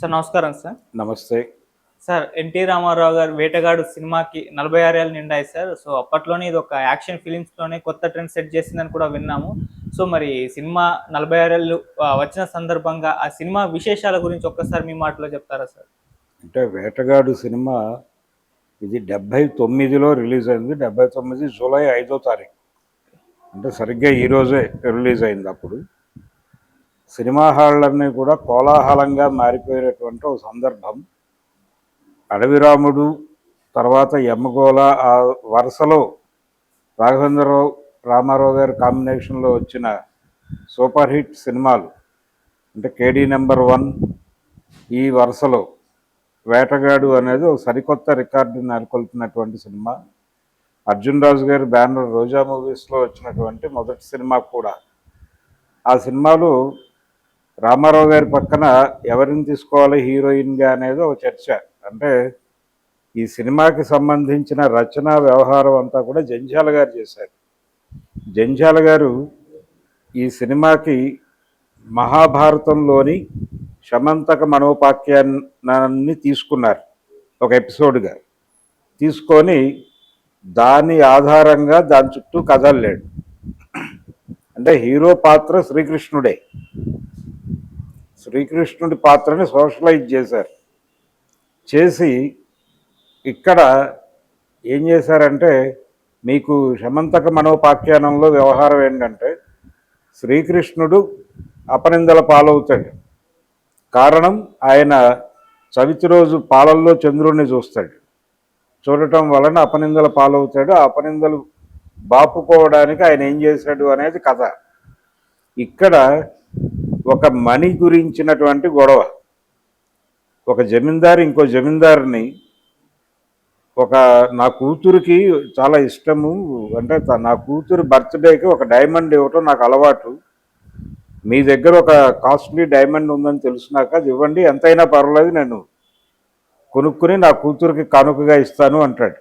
Sir నమస్కారం sir. నమస్తే. Sir NT Ramarao గారు వేటగాడు సినిమాకి నలభై ఆరు ఏళ్ళు నిండాయి సార్. సో అప్పట్లోనే ఇది ఒక యాక్షన్ ఫిలిమ్స్లోనే కొత్త ట్రెండ్ సెట్ చేసిందని కూడా విన్నాము. సో మరి సినిమా నలభై ఆరు ఏళ్ళు వచ్చిన సందర్భంగా ఆ సినిమా విశేషాల గురించి ఒక్కసారి మీ మాటలో చెప్తారా సార్? అంటే వేటగాడు సినిమా ఇది డెబ్భై తొమ్మిదిలో రిలీజ్ అయింది. డెబ్భై తొమ్మిది జూలై ఐదో తారీఖు. అంటే సరిగ్గా ఈరోజే రిలీజ్ అయింది అప్పుడు. సినిమా హాళ్ళన్నీ కూడా కోలాహలంగా మారిపోయినటువంటి ఒక సందర్భం. అడవిరాముడు తర్వాత యమ్మగోళ ఆ వరుసలో రాఘవేంద్రరావు రామారావు గారి కాంబినేషన్లో వచ్చిన సూపర్ హిట్ సినిమాలు అంటే కేడీ నెంబర్ వన్ ఈ వరుసలో వేటగాడు అనేది ఒక సరికొత్త రికార్డు నెలకొల్పినటువంటి సినిమా. అర్జున్ రాజు గారి బ్యానర్ రోజా మూవీస్లో వచ్చినటువంటి మొదటి సినిమా కూడా. ఆ సినిమాలు రామారావు గారి పక్కన ఎవరిని తీసుకోవాలి హీరోయిన్గా అనేది ఒక చర్చ. అంటే ఈ సినిమాకి సంబంధించిన రచన వ్యవహారం అంతా కూడా జంజాల గారు చేశారు. జంజాల గారు ఈ సినిమాకి మహాభారతంలోని శమంతక మనోపాఖ్యానాన్ని తీసుకున్నారు ఒక ఎపిసోడ్గా. తీసుకొని దాని ఆధారంగా దాని చుట్టూ కదలలేడు అంటే హీరో పాత్ర శ్రీకృష్ణుడే. శ్రీకృష్ణుడి పాత్రని సోషలైజ్ చేశారు. చేసి ఇక్కడ ఏం చేశారంటే మీకు శమంతక మనోపాఖ్యానంలో వ్యవహారం ఏంటంటే శ్రీకృష్ణుడు అపనిందల పాలవుతాడు. కారణం ఆయన చవితి రోజు పాలల్లో చంద్రుడిని చూస్తాడు. చూడటం వలన అపనిందల పాలవుతాడు. ఆ అపనిందలు బాపుకోవడానికి ఆయన ఏం చేశాడు అనేది కథ. ఇక్కడ ఒక మణి గురించినటువంటి గొడవ. ఒక జమీందారు ఇంకో జమీందారుని ఒక నా కూతురికి చాలా ఇష్టము. అంటే నా కూతురు బర్త్డేకి ఒక డైమండ్ ఇవ్వటం నాకు అలవాటు. మీ దగ్గర ఒక కాస్ట్లీ డైమండ్ ఉందని తెలిసినాక అది ఇవ్వండి ఎంతైనా పర్వాలేదు నేను కొనుక్కుని నా కూతురికి కానుకగా ఇస్తాను అంటాడు.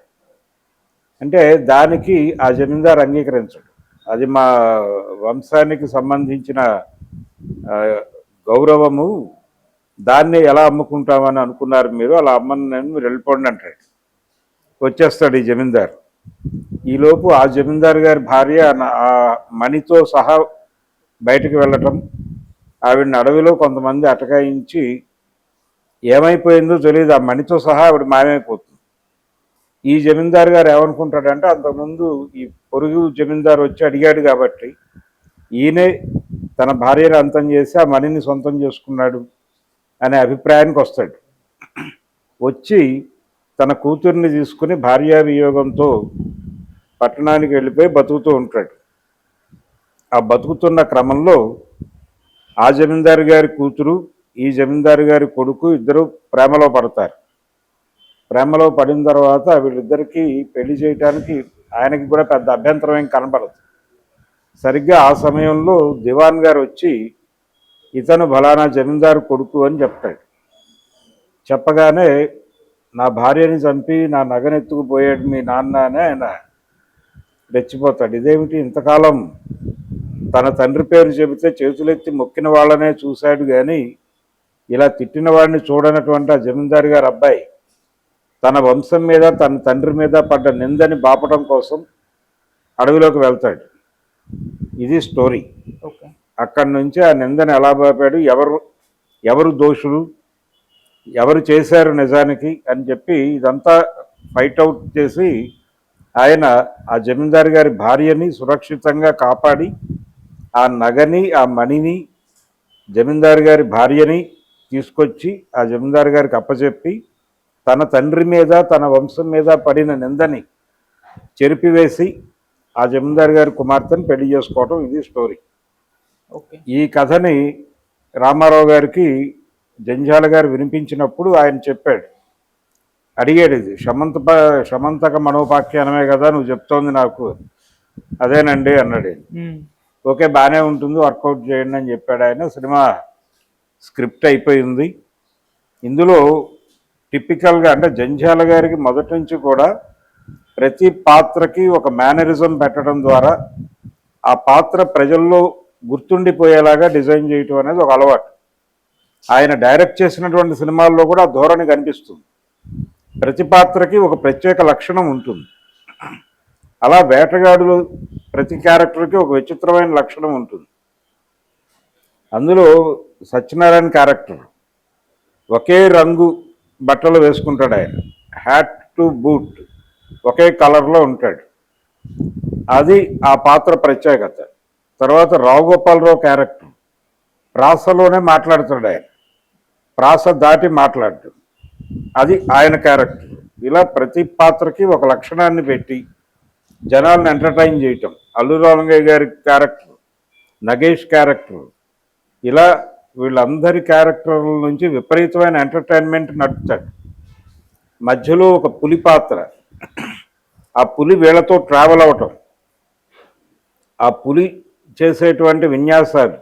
అంటే దానికి ఆ జమీందారు అంగీకరించడు. అది మా వంశానికి సంబంధించిన గౌరవము దాన్ని ఎలా అమ్ముకుంటామని అనుకున్నారు మీరు అలా అమ్మని నేను మీరు వెళ్ళిపోండి అంటాడు. వచ్చేస్తాడు ఈ జమీందారు. ఈలోపు ఆ జమీందారు గారి భార్య ఆ మణితో సహా బయటకు వెళ్ళటం ఆవిడని అడవిలో కొంతమంది అటకాయించి ఏమైపోయిందో తెలియదు ఆ మణితో సహా ఆవిడ మాయమైపోతుంది. ఈ జమీందారు గారు ఏమనుకుంటాడంటే అంతకుముందు ఈ పొరుగు జమీందారు వచ్చి అడిగాడు కాబట్టి ఈయనే తన భార్యను అంతం చేసి ఆ మణిని సొంతం చేసుకున్నాడు అనే అభిప్రాయానికి వస్తాడు. వచ్చి తన కూతుర్ని తీసుకుని భార్యా వియోగంతో పట్టణానికి వెళ్ళిపోయి బతుకుతూ ఉంటాడు. ఆ బతుకుతున్న క్రమంలో ఆ జమీందారు గారి కూతురు ఈ జమీందారు గారి కొడుకు ఇద్దరు ప్రేమలో పడతారు. ప్రేమలో పడిన తర్వాత వీళ్ళిద్దరికీ పెళ్ళి చేయటానికి ఆయనకి కూడా పెద్ద అభ్యంతరం ఏం కనబడదు సరిగ్గా ఆ సమయంలో దివాన్ గారు వచ్చి ఇతను బలానా జమీందారు కొడుకు అని చెప్తాడు. చెప్పగానే నా భార్యని చంపి నా నగనెత్తుకుపోయాడు మీ నాన్న అని ఆయన రెచ్చిపోతాడు. ఇదేమిటి? ఇంతకాలం తన తండ్రి పేరు చెబితే చేతులెత్తి మొక్కిన వాళ్ళనే చూశాడు కానీ ఇలా తిట్టిన వాడిని చూడనటువంటి ఆ జమీందారు గారు అబ్బాయి తన వంశం మీద తన తండ్రి మీద పడ్డ నిందని బాపటం కోసం అడవిలోకి వెళ్తాడు. ఇది స్టోరీ. అక్కడి నుంచి ఆ నిందను ఎలా బాపాడు ఎవరు ఎవరు దోషులు ఎవరు చేశారు నిజానికి అని చెప్పి ఇదంతా ఫైట్ అవుట్ చేసి ఆయన ఆ జమీందారు గారి భార్యని సురక్షితంగా కాపాడి ఆ నగని ఆ మణిని జమీందారు గారి భార్యని తీసుకొచ్చి ఆ జమీందారు గారికి అప్పచెప్పి తన తండ్రి మీద తన వంశం మీద పడిన నిందని చెరిపివేసి ఆ జమీందారు గారి కుమార్తెను పెళ్ళి చేసుకోవటం ఇది స్టోరీ. ఈ కథని రామారావు గారికి జంజాల గారు వినిపించినప్పుడు ఆయన చెప్పాడు. అడిగాడు ఇది శమంత శమంతక మనోపాఖ్యానమే కదా నువ్వు చెప్తోంది నాకు. అదేనండి అన్నాడు ఓకే బాగానే ఉంటుంది వర్కౌట్ చేయండి అని చెప్పాడు ఆయన. సినిమా స్క్రిప్ట్ అయిపోయింది ఇందులో టిపికల్గా అంటే జంజాల గారికి మొదటి నుంచి కూడా ప్రతి పాత్రకి ఒక మేనరిజం పెట్టడం ద్వారా ఆ పాత్ర ప్రజల్లో గుర్తుండిపోయేలాగా డిజైన్ చేయటం అనేది ఒక అలవాటు. ఆయన డైరెక్ట్ చేసినటువంటి సినిమాల్లో కూడా ఆ ధోరణి కనిపిస్తుంది. ప్రతి పాత్రకి ఒక ప్రత్యేక లక్షణం ఉంటుంది. అలా వేటగాడులు ప్రతి క్యారెక్టర్కి ఒక విచిత్రమైన లక్షణం ఉంటుంది. అందులో సత్యనారాయణ క్యారెక్టర్ ఒకే రంగు బట్టలు వేసుకుంటాడు ఆయన. హ్యాట్ టు బూట్ ఒకే కలర్లో ఉంటాడు. అది ఆ పాత్ర ప్రత్యేకత. తర్వాత రావు గోపాలరావు క్యారెక్టర్. ప్రాసలోనే మాట్లాడుతాడు ఆయన. ప్రాస దాటి మాట్లాడటం అది ఆయన క్యారెక్టర్. ఇలా ప్రతి పాత్రకి ఒక లక్షణాన్ని పెట్టి జనాలను ఎంటర్టైన్ చేయటం. అల్లు రామలింగయ్య గారి క్యారెక్టర్ నగేష్ క్యారెక్టర్. ఇలా వీళ్ళందరి క్యారెక్టర్ల నుంచి విపరీతమైన ఎంటర్టైన్మెంట్ నడుపుతాడు. మధ్యలో ఒక పులి పాత్ర. ఆ పులి వీళ్ళతో ట్రావెల్ అవటం. ఆ పులి చేసేటువంటి విన్యాసాలు.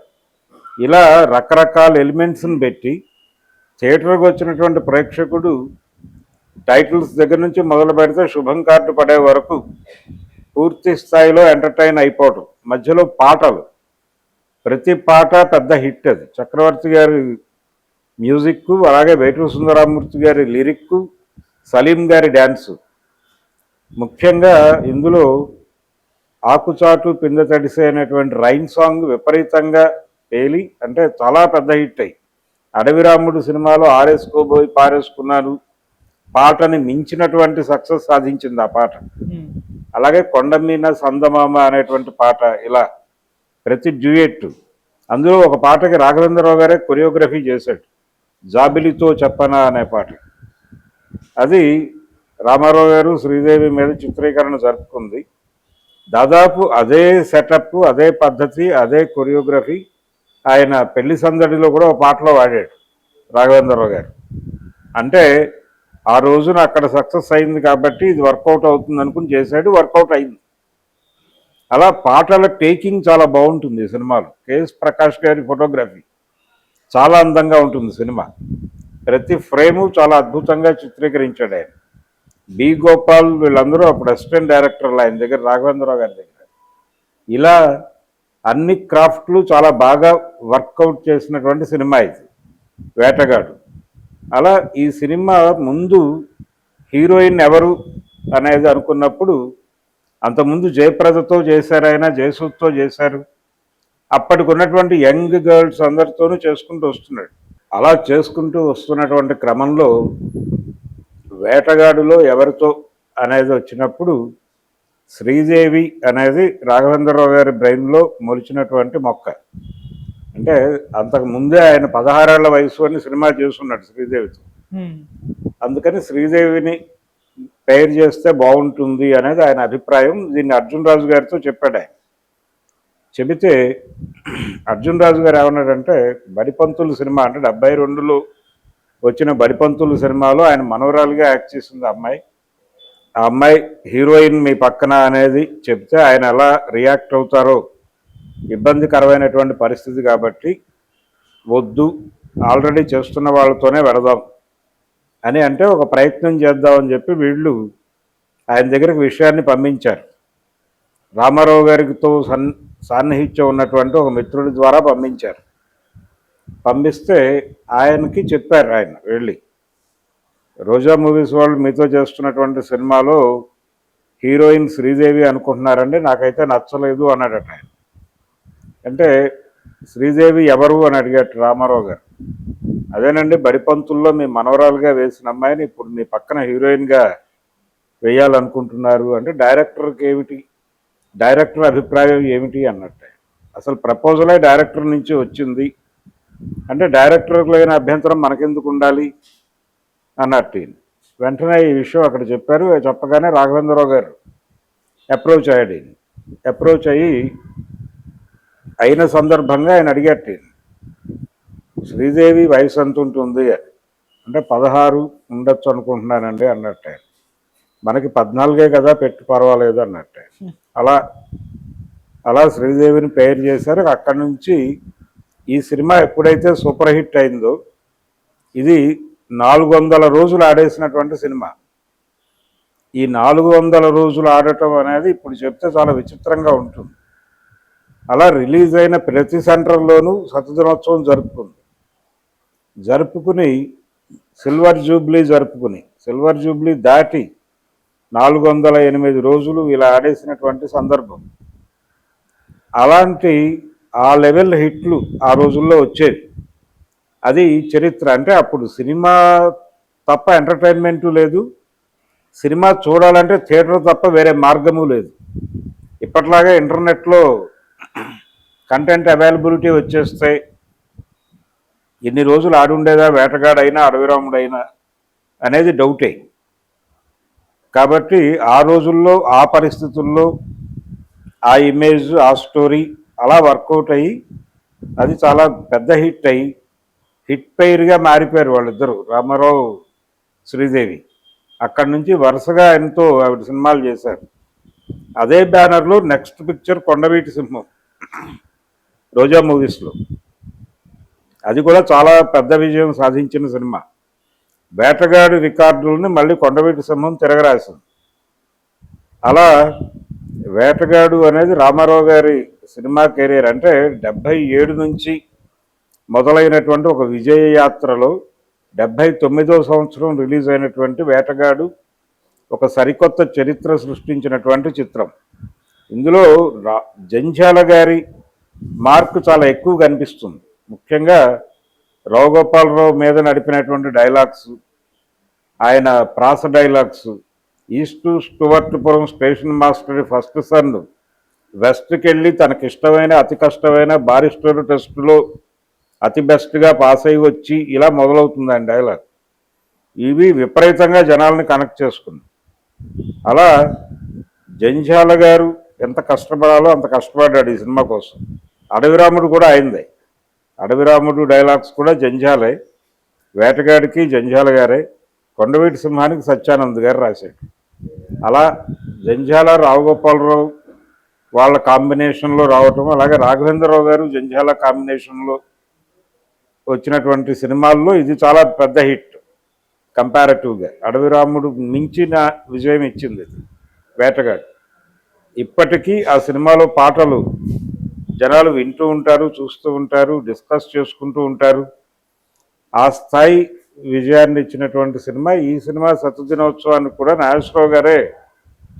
ఇలా రకరకాల ఎలిమెంట్స్ని పెట్టి థియేటర్కి వచ్చినటువంటి ప్రేక్షకుడు టైటిల్స్ దగ్గర నుంచి మొదలు పెడితే శుభం కార్డు పడే వరకు పూర్తి స్థాయిలో ఎంటర్టైన్ అయిపోవటం. మధ్యలో పాటలు. ప్రతి పాట పెద్ద హిట్ అది. చక్రవర్తి గారి మ్యూజిక్ అలాగే వేటూరు సుందరామూర్తి గారి లిరిక్ సలీం గారి డ్యాన్సు ముఖ్యంగా ఇందులో ఆకుచాటు పిందె తడిసే అనేటువంటి రైన్ సాంగ్ విపరీతంగా పేలి అంటే చాలా పెద్ద హిట్ అయ్యి అడవిరాముడు సినిమాలో ఆరేసుకోబోయి పారేసుకున్నాను పాటని మించినటువంటి సక్సెస్ సాధించింది ఆ పాట. అలాగే కొండమీన సందమామ అనేటువంటి పాట ఇలా ప్రతి డ్యూయెట్. అందులో ఒక పాటకి రాఘవేంద్రరావు గారే కొరియోగ్రఫీ చేశాడు. జాబిలితో చెప్పనా అనే పాట. అది రామారావు గారు శ్రీదేవి మీద చిత్రీకరణ జరుపుకుంది. దాదాపు అదే సెటప్ అదే పద్ధతి అదే కొరియోగ్రఫీ ఆయన పెళ్ళి సందడిలో కూడా ఒక పాటలో వాడాడు రాఘవేంద్రరావు గారు. అంటే ఆ రోజున అక్కడ సక్సెస్ అయింది కాబట్టి ఇది వర్కౌట్ అవుతుంది అనుకుని చేశాడు వర్కౌట్ అయింది. అలా పాటల టేకింగ్ చాలా బాగుంటుంది ఈ సినిమాలో. కేఎస్ ప్రకాష్ గారి ఫోటోగ్రఫీ చాలా అందంగా ఉంటుంది సినిమా. ప్రతి ఫ్రేము చాలా అద్భుతంగా చిత్రీకరించాడు ఆయన. బి గోపాల్ వీళ్ళందరూ అప్పుడు అసిస్టెంట్ డైరెక్టర్లు ఆయన దగ్గర రాఘవేంద్రరావు గారి దగ్గర. ఇలా అన్ని క్రాఫ్ట్లు చాలా బాగా వర్కౌట్ చేసినటువంటి సినిమా ఇది వేటగాడు. అలా ఈ సినిమా ముందు హీరోయిన్ ఎవరు అనేది అనుకున్నప్పుడు అంతకుముందు జయప్రదతో చేశారు ఆయన జయసూత్తో చేశారు. అప్పటికి ఉన్నటువంటి యంగ్ గర్ల్స్ అందరితోనూ చేసుకుంటూ వస్తున్నాడు. అలా చేసుకుంటూ వస్తున్నటువంటి క్రమంలో వేటగాడులో ఎవరితో అనేది వచ్చినప్పుడు శ్రీదేవి అనేది రాఘవేంద్రరావు గారి బ్రెయిన్లో మొలిచినటువంటి మొక్క. అంటే అంతకు ముందే ఆయన పదహారేళ్ళ వయసు అని సినిమా చేస్తున్నాడు శ్రీదేవితో. అందుకని శ్రీదేవిని పేరు చేస్తే బాగుంటుంది అనేది ఆయన అభిప్రాయం. దీన్ని అర్జున్ రాజు గారితో చెప్పాడు ఆయన. చెబితే అర్జున్ రాజు గారు ఏమన్నాడంటే బడిపంతులు సినిమా అంటే డెబ్బై రెండులో వచ్చిన బడిపంతులు సినిమాలో ఆయన మనవరాలుగా యాక్ట్ చేసింది ఆ అమ్మాయి. ఆ అమ్మాయి హీరోయిన్ మీ పక్కన అనేది చెప్తే ఆయన ఎలా రియాక్ట్ అవుతారో ఇబ్బందికరమైనటువంటి పరిస్థితి కాబట్టి వద్దు ఆల్రెడీ చేస్తున్న వాళ్ళతోనే వెడదాం అని అంటే ఒక ప్రయత్నం చేద్దామని చెప్పి వీళ్ళు ఆయన దగ్గరికి విషయాన్ని పంపించారు. రామారావు గారితో సన్ సాన్నిహిత్యం ఉన్నటువంటి ఒక మిత్రుడి ద్వారా పంపించారు. పంపిస్తే ఆయనకి చెప్పారు ఆయన వెళ్ళి. రోజా మూవీస్ వాళ్ళు మీతో చేస్తున్నటువంటి సినిమాలో హీరోయిన్ శ్రీదేవి అనుకుంటున్నారండి నాకైతే నచ్చలేదు అన్నాడట ఆయన. అంటే శ్రీదేవి ఎవరు అని అడిగాడు రామారావు గారు. అదేనండి బడిపంతుల్లో మీ మనవరాలుగా వేసిన అమ్మాయిని ఇప్పుడు మీ పక్కన హీరోయిన్గా వేయాలనుకుంటున్నారు అంటే డైరెక్టర్కి ఏమిటి? డైరెక్టర్ అభిప్రాయం ఏమిటి అన్నట్టే. అసలు ప్రపోజలే డైరెక్టర్ నుంచి వచ్చింది. అంటే డైరెక్టర్లైన లేని అభ్యంతరం మనకెందుకు ఉండాలి? అన్నారు టీన్ వెంటనే ఈ విషయం అక్కడ చెప్పారు. చెప్పగానే రాఘవేంద్రరావు గారు అప్రోచ్ అయ్యాడు ఈయన. అప్రోచ్ అయ్యి అయిన సందర్భంగా ఆయన అడిగారు టీన్ శ్రీదేవి వయసు ఎంత ఉంటుంది? అంటే పదహారు ఉండొచ్చు అనుకుంటున్నానండి అన్నట్టే మనకి పద్నాలుగే కదా పెట్టి పర్వాలేదు అన్నట్టే అలా అలా శ్రీదేవిని పేరు చేశారు. అక్కడి నుంచి ఈ సినిమా ఎప్పుడైతే సూపర్ హిట్ అయిందో ఇది నాలుగు వందల రోజులు ఆడేసినటువంటి సినిమా. ఈ నాలుగు వందల రోజులు ఆడటం అనేది ఇప్పుడు చెప్తే చాలా విచిత్రంగా ఉంటుంది. అలా రిలీజ్ అయిన ప్రతి సెంటర్లోనూ శతదినోత్సవం జరుపుకుంది. జరుపుకుని సిల్వర్ జూబ్లీ జరుపుకుని సిల్వర్ జూబ్లీ దాటి నాలుగు వందల ఎనిమిది రోజులు ఇలా ఆడేసినటువంటి సందర్భం. అలాంటి ఆ లెవెల్ హిట్లు ఆ రోజుల్లో వచ్చేది అది చరిత్ర. అంటే అప్పుడు సినిమా తప్ప ఎంటర్టైన్మెంటు లేదు. సినిమా చూడాలంటే థియేటర్ తప్ప వేరే మార్గము లేదు. ఇప్పట్లాగా ఇంటర్నెట్లో కంటెంట్ అవైలబిలిటీ వచ్చేస్తాయి ఎన్ని రోజులు ఆడుండేదా వేటగాడైనా అడవిరాముడైనా అనేది డౌటే. కాబట్టి ఆ రోజుల్లో ఆ పరిస్థితుల్లో ఆ ఇమేజ్ ఆ స్టోరీ అలా వర్కౌట్ అయ్యి అది చాలా పెద్ద హిట్ అయ్యి హిట్ పెయిర్గా మారిపోయారు వాళ్ళిద్దరూ. రామారావు శ్రీదేవి. అక్కడి నుంచి వరుసగా ఎంతో ఆవిడ సినిమాలు చేశారు. అదే బ్యానర్లో నెక్స్ట్ పిక్చర్ కొండవీటి సింహం రోజా మూవీస్లో. అది కూడా చాలా పెద్ద విజయం సాధించిన సినిమా. వేటగాడి రికార్డులని మళ్ళీ కొండవీటి సింహం తిరగరాసింది. అలా వేటగాడు అనేది రామారావు గారి సినిమా కెరీర్ అంటే డెబ్భై ఏడు నుంచి మొదలైనటువంటి ఒక విజయ యాత్రలో డెబ్భై తొమ్మిదో సంవత్సరం రిలీజ్ అయినటువంటి వేటగాడు ఒక సరికొత్త చరిత్ర సృష్టించినటువంటి చిత్రం. ఇందులో రా జంధ్యాల గారి మార్కు చాలా ఎక్కువ కనిపిస్తుంది. ముఖ్యంగా రావుగోపాలరావు మీద నడిపినటువంటి డైలాగ్స్ ఆయన ప్రాస dialogues east Stuartpuram station master first son వెస్ట్కి వెళ్ళి తనకి ఇష్టమైన అతి కష్టమైన బారిస్టర్ టెస్టులో అతి బెస్ట్గా పాస్ అయ్యి వచ్చి ఇలా మొదలవుతుందండి డైలాగ్. ఇవి విపరీతంగా జనాల్ని కనెక్ట్ చేసుకుంది. అలా జంజాల గారు ఎంత కష్టపడాలో అంత కష్టపడ్డాడు ఈ సినిమా కోసం. అడవిరాముడు కూడా అయిందే. అడవిరాముడు డైలాగ్స్ కూడా జంజాలే వేటగాడికి జంజాల గారే. కొండవీటి సింహానికి సత్యానంద్ గారు రాశాడు. అలా జంజాల రావుగోపాలరావు వాళ్ళ కాంబినేషన్లో రావటం అలాగే రాఘవేంద్రరావు గారు జంజాల కాంబినేషన్లో వచ్చినటువంటి సినిమాల్లో ఇది చాలా పెద్ద హిట్. కంపారిటివ్గా అడవిరాముడు మించిన విజయం ఇచ్చింది వేటగాడు. ఇప్పటికీ ఆ సినిమాలో పాటలు జనాలు వింటూ ఉంటారు చూస్తూ ఉంటారు డిస్కస్ చేసుకుంటూ ఉంటారు. ఆ స్థాయి విజయాన్ని ఇచ్చినటువంటి సినిమా ఈ సినిమా శతదినోత్సవానికి కూడా నాగేశ్వరరావు గారే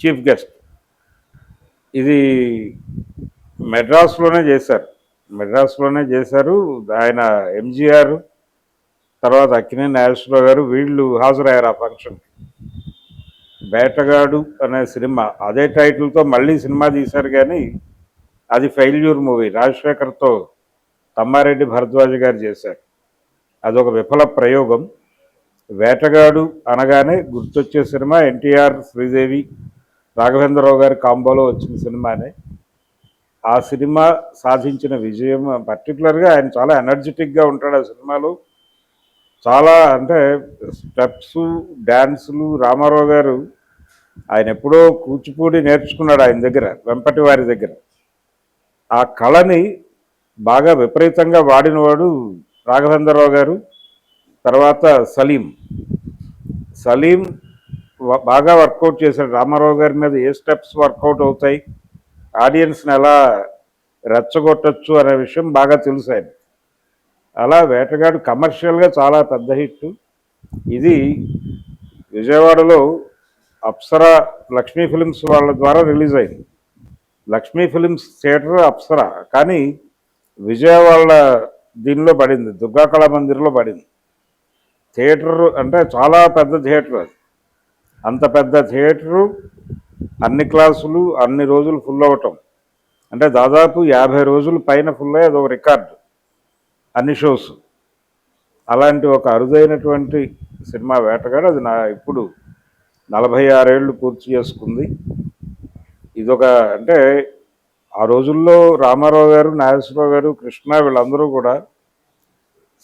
చీఫ్ గెస్ట్ ఇది మెడ్రాస్లోనే చేశారు. మెడ్రాస్లోనే చేశారు. ఆయన ఎంజీఆర్ తర్వాత అక్కినే నాగేశ్వరరావు గారు వీళ్ళు హాజరయ్యారు ఆ ఫంక్షన్కి. వేటగాడు అనే సినిమా అదే టైటిల్తో మళ్ళీ సినిమా తీశారు కానీ అది ఫెయిల్యూర్ మూవీ. రాజశేఖర్తో తమ్మారెడ్డి భరద్వాజ్ గారు చేశారు. అదొక విఫల ప్రయోగం. వేటగాడు అనగానే గుర్తొచ్చే సినిమా ఎన్టీఆర్ శ్రీదేవి రాఘవేంద్రరావు గారి కాంబోలో వచ్చిన సినిమానే. ఆ సినిమా సాధించిన విజయం పర్టికులర్గా ఆయన చాలా ఎనర్జెటిక్గా ఉంటాడు ఆ సినిమాలో. చాలా అంటే స్టెప్స్ డ్యాన్సులు రామారావు గారు ఆయన ఎప్పుడో కూచిపూడి నేర్చుకున్నాడు ఆయన దగ్గర వెంపటి వారి దగ్గర. ఆ కళని బాగా విపరీతంగా వాడినవాడు రాఘవేంద్రరావు గారు తర్వాత సలీం. సలీం బాగా వర్కౌట్ చేశాడు. రామారావు గారి మీద ఏ స్టెప్స్ వర్కౌట్ అవుతాయి? ఆడియన్స్ని ఎలా రెచ్చగొట్టచ్చు అనే విషయం బాగా తెలుసు ఆయన అలా వేటగాడు కమర్షియల్గా చాలా పెద్ద హిట్. ఇది విజయవాడలో అప్సరా లక్ష్మీ ఫిలిమ్స్ వాళ్ళ ద్వారా రిలీజ్ అయింది. Lakshmi films theatre Apsara. కానీ విజయవాడ దీనిలో పడింది. దుర్గా కళా మందిర్లో పడింది. థియేటర్ అంటే చాలా పెద్ద థియేటర్ అది. అంత పెద్ద థియేటరు అన్ని క్లాసులు అన్ని రోజులు ఫుల్ అవ్వటం. అంటే దాదాపు యాభై రోజులు పైన ఫుల్ అయ్యి అదొక రికార్డు. అన్ని షోస్ అలాంటి ఒక అరుదైనటువంటి సినిమా వేటగాడు అది నా ఇప్పుడు నలభై ఆరేళ్ళు పూర్తి చేసుకుంది. ఇదొక అంటే ఆ రోజుల్లో రామారావు గారు నాగేశ్వరరావు గారు కృష్ణ వీళ్ళందరూ కూడా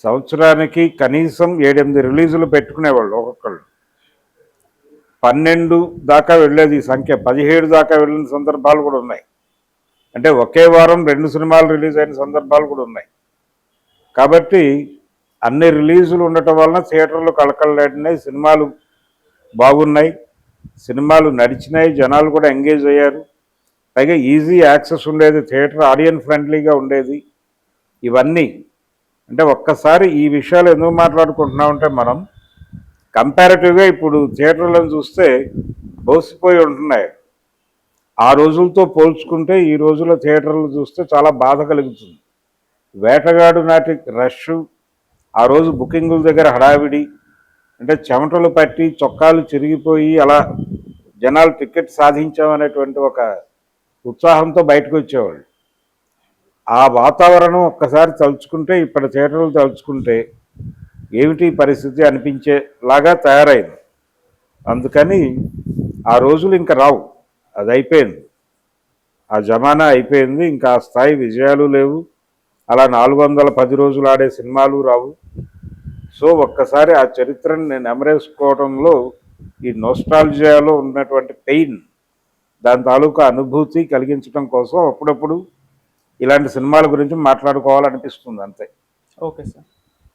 సంవత్సరానికి కనీసం ఏడెనిమిది రిలీజులు పెట్టుకునేవాళ్ళు ఒక్కొక్కళ్ళు. పన్నెండు దాకా వెళ్ళేది ఈ సంఖ్య. పదిహేడు దాకా వెళ్ళిన సందర్భాలు కూడా ఉన్నాయి. అంటే ఒకే వారం రెండు సినిమాలు రిలీజ్ అయిన సందర్భాలు కూడా ఉన్నాయి. కాబట్టి అన్ని రిలీజులు ఉండటం వలన థియేటర్లు కళకళలాడినాయి సినిమాలు బాగున్నాయి. సినిమాలు నడిచినాయి జనాలు కూడా ఎంగేజ్ అయ్యారు. పైగా ఈజీ యాక్సెస్ ఉండేది థియేటర్ ఆడియన్ ఫ్రెండ్లీగా ఉండేది. ఇవన్నీ అంటే ఒక్కసారి ఈ విషయాలు ఎందుకు మాట్లాడుకుంటున్నామంటే మనం కంపారిటివ్గా ఇప్పుడు థియేటర్లను చూస్తే బోసిపోయి ఉంటున్నాయి. ఆ రోజులతో పోల్చుకుంటే ఈ రోజుల థియేటర్లు చూస్తే చాలా బాధ కలుగుతుంది. వేటగాడు నాటి రష్ ఆ రోజు బుకింగుల దగ్గర హడావిడి అంటే చెమటలు పట్టి చొక్కాలు చిరిగిపోయి అలా జనాలు టికెట్ సాధించామనేటువంటి ఒక ఉత్సాహంతో బయటకు వచ్చేవాళ్ళు. ఆ వాతావరణం ఒక్కసారి తలుచుకుంటే ఇప్పటి థియేటర్లు తలుచుకుంటే ఏమిటి పరిస్థితి అనిపించేలాగా తయారైంది. అందుకని ఆ రోజులు ఇంకా రావు. అది అయిపోయింది. ఆ జమానా అయిపోయింది. ఇంకా ఆ స్థాయి విజయాలు లేవు. అలా నాలుగు వందల పది రోజులు ఆడే సినిమాలు రావు. సో ఒక్కసారి ఆ చరిత్రను నేను ఎమరేసుకోవడంలో ఈ నోస్టాలజియాలో ఉన్నటువంటి పెయిన్ దాని తాలూకా అనుభూతి కలిగించడం కోసం అప్పుడప్పుడు ఇలాంటి సినిమాల గురించి మాట్లాడుకోవాలనిపిస్తుంది అంతే. Okay sir.